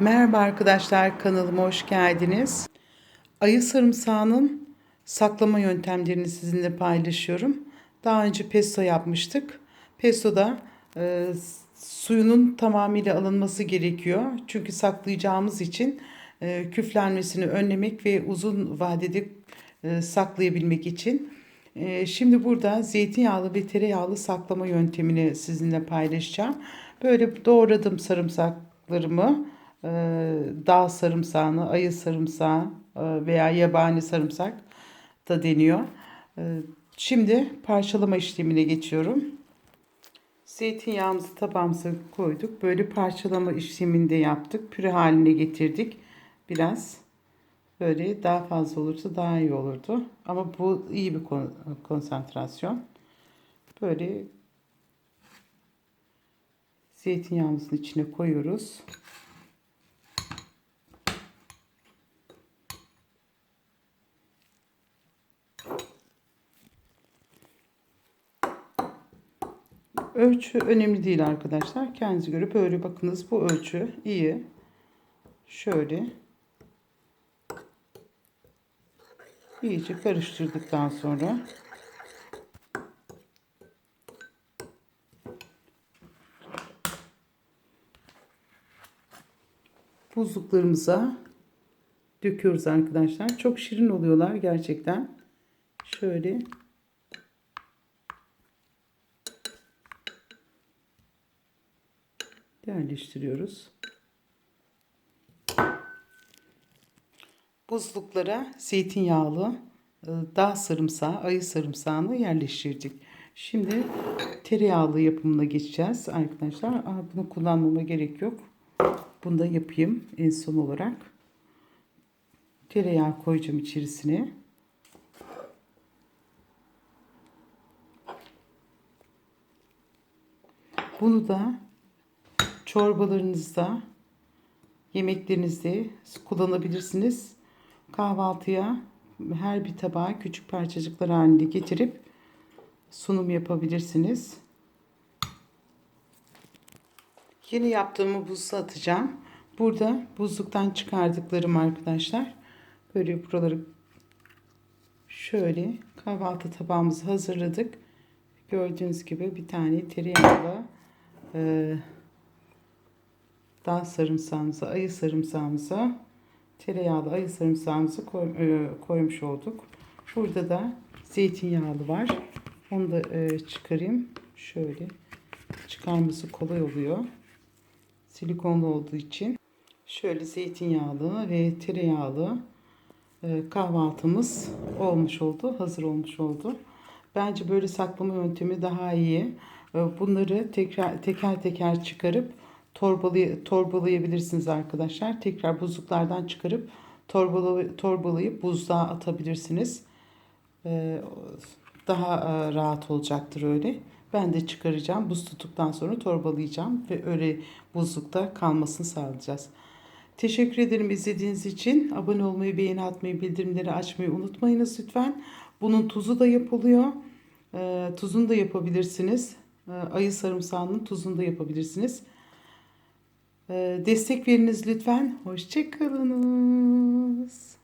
Merhaba arkadaşlar kanalıma hoş geldiniz. Ayı sarımsağının saklama yöntemlerini sizinle paylaşıyorum. Daha önce pesto yapmıştık. Pestoda e, suyunun tamamıyla alınması gerekiyor. Çünkü saklayacağımız için e, küflenmesini önlemek ve uzun vadede e, saklayabilmek için. E, şimdi burada zeytinyağlı ve tereyağlı saklama yöntemini sizinle paylaşacağım. Böyle doğradım sarımsaklarımı dağ sarımsağını, ayı sarımsağı e, veya yabani sarımsak da deniyor. E, Şimdi parçalama işlemine geçiyorum. Zeytinyağımızı tabağımıza koyduk. Böyle parçalama işleminde yaptık. Püre haline getirdik. Biraz böyle daha fazla olursa daha iyi olurdu. Ama bu iyi bir konsantrasyon. Böyle zeytinyağımızın içine koyuyoruz. Ölçü önemli değil arkadaşlar. Kendinize göre böyle bakınız bu ölçü iyi. Şöyle iyice karıştırdıktan sonra buzluklarımıza döküyoruz arkadaşlar. Çok şirin oluyorlar gerçekten. Şöyle yerleştiriyoruz. Buzluklara zeytinyağlı e, dağ sarımsağı, ayı sarımsağını yerleştirdik. Şimdi tereyağlı yapımına geçeceğiz arkadaşlar. Aa, bunu kullanmama gerek yok. Bunu da yapayım en son olarak. Tereyağı koyacağım içerisine. Bunu da çorbalarınızda, yemeklerinizde kullanabilirsiniz. Kahvaltıya her bir tabağa küçük parçacıklar halinde getirip sunum yapabilirsiniz. Yeni yaptığımı buzluğa atacağım. Burada buzluktan çıkardıklarım arkadaşlar. Böyle buraları şöyle kahvaltı tabağımızı hazırladık. Gördüğünüz gibi bir tane tereyağlı e, dağ sarımsağımıza, ayı sarımsağımıza, tereyağlı ayı sarımsağımızı e, koymuş olduk. Burada da zeytinyağlı var. Onu da e, çıkarayım. Şöyle çıkarması kolay oluyor. Silikonlu olduğu için. Şöyle zeytinyağlı ve tereyağlı e, kahvaltımız olmuş oldu. Hazır olmuş oldu. Bence böyle saklama yöntemi daha iyi. E, bunları tekrar teker teker çıkarıp torbalay torbalayabilirsiniz arkadaşlar. Tekrar buzluklardan çıkarıp torbalay torbalayıp buzluğa atabilirsiniz. Ee, daha e, rahat olacaktır öyle. Ben de çıkaracağım. Buz tuttuktan sonra torbalayacağım ve öyle buzlukta kalmasını sağlayacağız. Teşekkür ederim izlediğiniz için. Abone olmayı, beğeni atmayı, bildirimleri açmayı unutmayınız lütfen. Bunun tuzu da yapılıyor. E, tuzunu da yapabilirsiniz. E, ayı sarımsağının tuzunu da yapabilirsiniz. Destek veriniz lütfen. Hoşçakalınız.